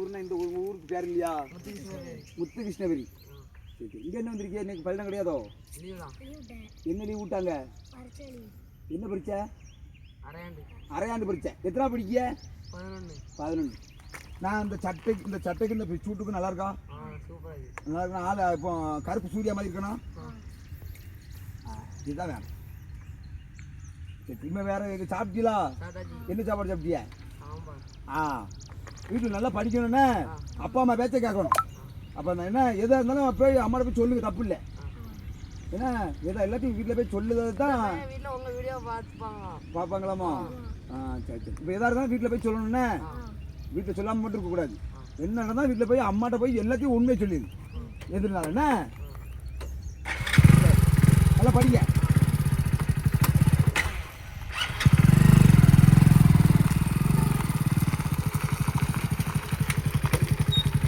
என்ன இந்த ஊர் ஊருக்கு பேர் இல்லையா முத்து கிருஷ்ணகிரி சரி இங்கே என்ன வந்திருக்கீங்க இன்னைக்கு பள்ளம் கிடையாதோ என்ன லீவ் விட்டாங்க என்ன பரீட்சை அரையாண்டு பரீட்சை எத்தனை படிக்க பதினொன்று நான் இந்த சட்டை இந்த சட்டைக்கு இந்த சூட்டுக்கு நல்லா இருக்கா இருக்கு நல்லா இருக்கணும் ஆள் இப்போ கருப்பு சூர்யா மாதிரி இருக்கணும் இதுதான் வேணும் சரி இனிமே வேற சாப்பிட்டீங்களா என்ன சாப்பாடு சாப்பிட்டியா ஆ. வீட்டில் நல்லா படிக்கணும்னா. அப்பா அம்மா பேச்சை கேட்கணும். அப்போ நான் என்ன எதாக இருந்தாலும் போய் அம்மாட்ட போய் சொல்லுங்க தப்பு இல்லை. ஏன்னா எதா எல்லாத்தையும் வீட்டில் போய் சொல்லுறது தான் பார்ப்பாங்களாமா? ஆ. சரி சரி. இப்போ எதாக இருந்தாலும் வீட்டில் போய் சொல்லணும்னா. வீட்டில் சொல்லாமல் மட்டும் இருக்கக்கூடாது என்ன நடந்தால் வீட்டில் போய் அம்மாட்ட போய் எல்லாத்தையும் உண்மையை சொல்லிடு. எதுனால என்ன. நல்லா படிங்க.